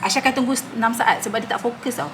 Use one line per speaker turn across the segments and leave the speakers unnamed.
Aisyah akan tunggu 6 saat sebab dia tak fokus tau.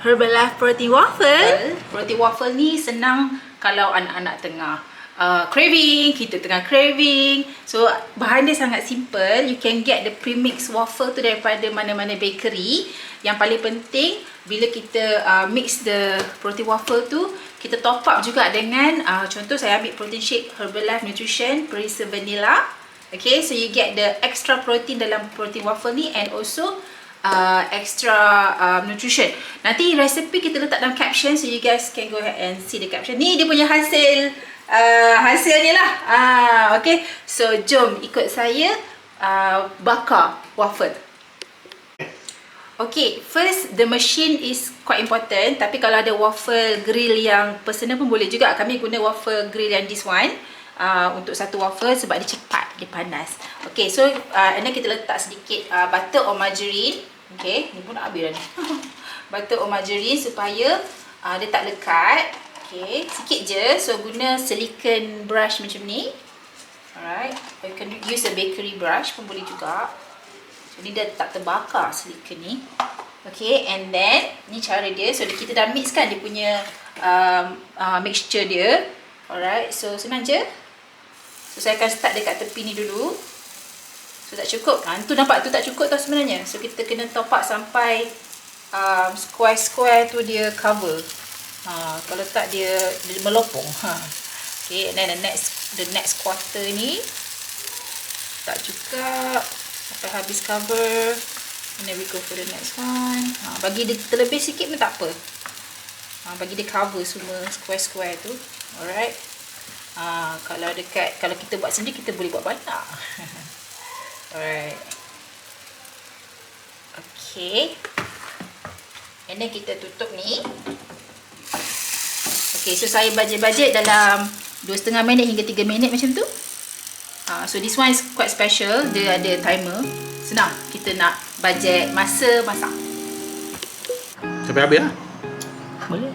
Herbalife Protein Waffle. Protein waffle ni senang kalau anak-anak tengah uh, craving, kita tengah craving. So bahan dia sangat simple. You can get the premix waffle tu daripada mana-mana bakery. Yang paling penting bila kita uh, mix the protein waffle tu, kita top up juga dengan uh, contoh saya ambil protein shake Herbalife Nutrition Preserve Vanilla. Okay, so you get the extra protein dalam protein waffle ni and also uh, extra uh, nutrition. Nanti resepi kita letak dalam caption so you guys can go ahead and see the caption. Ni dia punya hasil uh, hasilnya lah. Uh, okay, so jom ikut saya uh, bakar waffle. Okay, first the machine is quite important. Tapi kalau ada waffle grill yang personal pun boleh juga. Kami guna waffle grill yang this one. Uh, untuk satu waffle sebab dia cepat, dia panas. Okay, so uh, and then kita letak sedikit uh, butter or margarine. Okay, ni pun nak habis dah ni. butter or margarine supaya uh, dia tak lekat. Okay, sikit je. So guna silicone brush macam ni. Alright, you can use a bakery brush pun boleh juga. Jadi dia tak terbakar silicone ni. Okay, and then ni cara dia. So kita dah mix kan dia punya um, uh, mixture dia. Alright, so senang je. So saya akan start dekat tepi ni dulu. So tak cukup. Ha, tu nampak tu tak cukup tau sebenarnya. So kita kena top up sampai um, square-square tu dia cover. Ha, kalau tak dia, dia melopong. Ha. Okay, and then the next the next quarter ni tak cukup sampai habis cover. And then we go for the next one. Ha, bagi dia terlebih sikit pun tak apa. Ha, bagi dia cover semua square-square tu. Alright. Ha, kalau dekat kalau kita buat sendiri kita boleh buat banyak. Alright. Okay. And then kita tutup ni. Okay, so saya bajet-bajet dalam 2.5 minit hingga 3 minit macam tu. Uh, so this one is quite special. Dia ada timer. Senang. Kita nak bajet masa masak.
Sampai habis lah.
Boleh.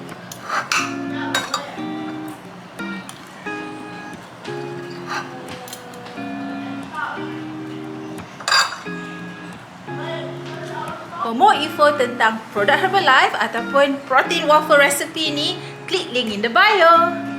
For more info tentang produk Herbalife ataupun protein waffle recipe ni, klik link in the bio.